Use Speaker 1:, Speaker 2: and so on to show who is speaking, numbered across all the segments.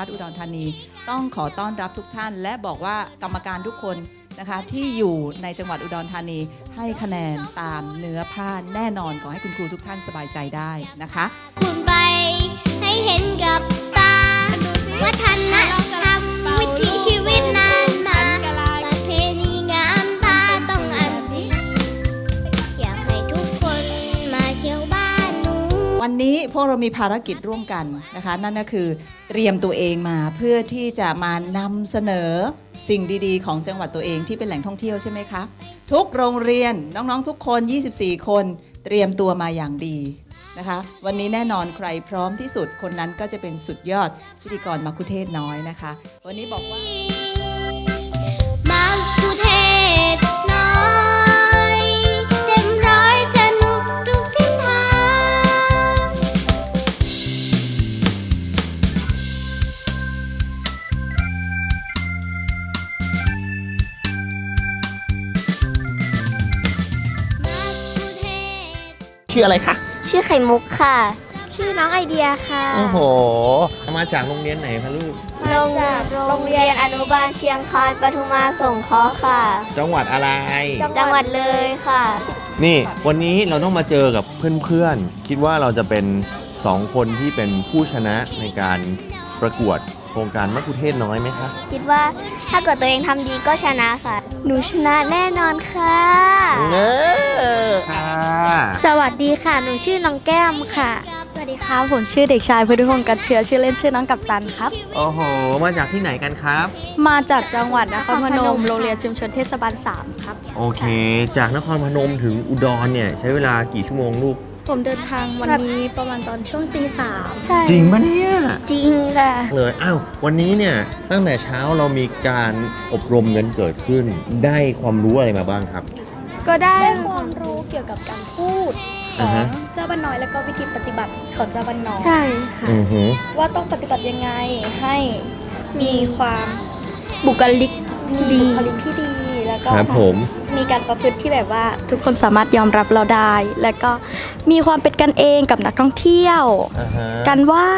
Speaker 1: ภัฏอุดรธานี ต้องขอต้อนรับทุกท่าน และบอกว่ากรรมการทุกคน นะคะ ที่อยู่ในจังหวัดอุดรธานีให้คะแนนตามเนื้อผ้าแน่นอนขอให้คุณครูทุกท่านสบายใจได้นะคะ
Speaker 2: คุณไปให้เห็นกับตาวัฒนธรรมวิถีชีวิตนานมาประเพณีงามตาต้องอ่านสิอยากให้ทุกคนมาเที่ยวบ้านหนู
Speaker 1: วันนี้พวกเรามีภารกิจร่วมกันนะคะ นั่นก็คือเตรียมตัวเองมาเพื่อที่จะมานำเสนอ สิ่งดีๆ ของจังหวัดตัวเองที่เป็นแหล่งท่องเที่ยวใช่ไหมคะทุกโรงเรียนน้องๆทุกคน 24 คน เตรียมตัวมาอย่างดีนะคะ วันนี้แน่นอนใครพร้อมที่สุดคนนั้นก็จะเป็นสุดยอดพิธีกรมาคุเทศน้อยนะคะ วันนี้บอกว่า
Speaker 3: ชื่ออะไรคะ
Speaker 2: ชื่อไข่มุกค่ะ ชื่อน้องไอเดียค่ะ
Speaker 3: โอ้โห มาจากโรงเรียนไหนคะลูก
Speaker 2: โรงโรงเรียนอนุบาลเชียงคานปทุมาสงเคราะห์ค่ะ
Speaker 3: จังหวัดอะไร
Speaker 2: จังหวัดเลยค่ะ
Speaker 3: นี่วันนี้เราต้องมาเจอกับเพื่อนๆ คิดว่าเราจะเป็นสองคนที่เป็นผู้ชนะในการประกวด โครงการมะคุเทศน้อยไหมคะ
Speaker 2: คิดว่าถ้าเกิดตัวเองทำดีก็ชนะค่ะ หนูชนะแน่นอนค่ะ
Speaker 3: เออค่ะ
Speaker 2: สวัสดีค่ะ หนูชื่อน้องแก้มค่ะ
Speaker 4: สวัสดีครับผมชื่อเด็กชายพุทธิพงศ์กัดเชื้อชื่อเล่นชื่อน้องกัปตันครับ
Speaker 3: โอ้โห มาจากที่ไหนกันครับ
Speaker 4: มาจากจังหวัดนครพนมโรงเรียนชุมชนเทศบาล3ครับ
Speaker 3: โอเค จากนครพนมถึงอุดรเนี่ยใช้เวลากี่ชั่วโมงลูก
Speaker 4: ผมเดินทางวันนี้ประมาณตอนช่วงตีสาม
Speaker 2: ใช่
Speaker 3: จริงปะเนี่ย
Speaker 2: จริงค่ะ
Speaker 3: เลยอ้าววันนี้เนี่ยตั้งแต่เช้าเรามีการอบรมกันเกิดขึ้น ได้ความรู้อะไรมาบ้างครับ
Speaker 4: ก็ได้ความรู้เกี่ยวกับการพูดข
Speaker 3: อ่า
Speaker 4: อง
Speaker 3: ฮะ
Speaker 4: เจ้าบ้านน้อยแล้วก็วิธีปฏิบัติของเจ้าบ้านน้อย
Speaker 2: ใช่ค่ะ
Speaker 3: อือหือ
Speaker 4: ว่าต้องปฏิบัติยังไงให้มีความบุคลิก มีบุคลิกที่ดีแล้วก็
Speaker 3: ครับผม
Speaker 4: มีการประพฤติที่แบบว่าทุกคนสามารถยอมรับเราได้ และก็มีความเป็นกันเองกับนักท่องเที่ยว
Speaker 3: อ่าฮะ
Speaker 4: การไหว้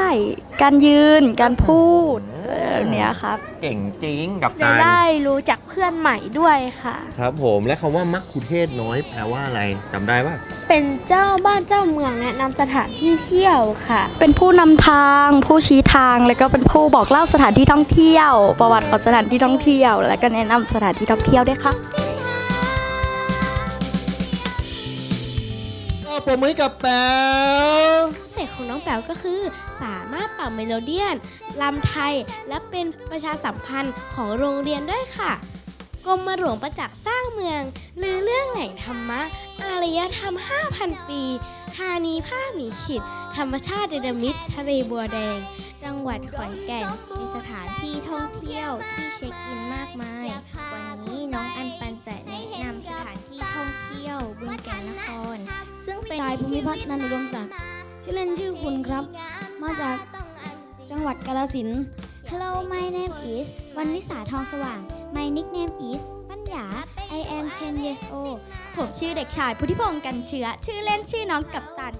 Speaker 4: การยืน การพูดเออเนี้ย ครับ
Speaker 3: เก่งจริงกับ
Speaker 2: จะ
Speaker 3: ตา
Speaker 2: ได้รู้จักเพื่อนใหม่ด้วยค่ะ
Speaker 3: ครับผมและคำว่ามักคุเทศน้อยแปลว่าอะไรจำได้ปะ
Speaker 2: เป็นเจ้าบ้านเจ้าเมืองแนะนำสถานที่เที่ยวค่ะ
Speaker 4: เป็นผู้นำทาง ผู้ชี้ทาง แล้วก็เป็นผู้บอกเล่าสถานที่ท่องเที่ยว ประวัติของสถานที่ท่องเที่ยว แล้วก็แนะนำสถานที่ท่องเที่ยวด้วยครับ
Speaker 3: ปรบมือกับแป๋ว
Speaker 5: พิเศษของน้องแป๋วก็คือ สามารถเป่าเมโลเดียนลำไทย และเป็นประชาสัมพันธ์ของโรงเรียนด้วยค่ะกรมหลวงประจักษ์สร้างเมือง หรือเรื่องแหล่งธรรมะ อารยธรรม 5,000 ปี ธานีผ้าหมีขิด ธรรมชาติเดนมิตรทะเลบัวแดง
Speaker 2: จังหวัดขอนแก่น มีสถานที่ท่องเที่ยวที่เช็คอินมากมายา
Speaker 6: ยภูมิพัฒน์นันอุดมศักดิ์ชื่อเล่นชื่อคุณครับ มาจากจังหวัดกาฬสินธุ์
Speaker 2: Hello my name is วันวิสาทองสว่าง My nickname is ปัญญา I am 10 years old
Speaker 5: ผมชื่อเด็กชายพุทธิพงศ์กันเชื้อ ชื่อเล่นชื่อน้องกัปตัน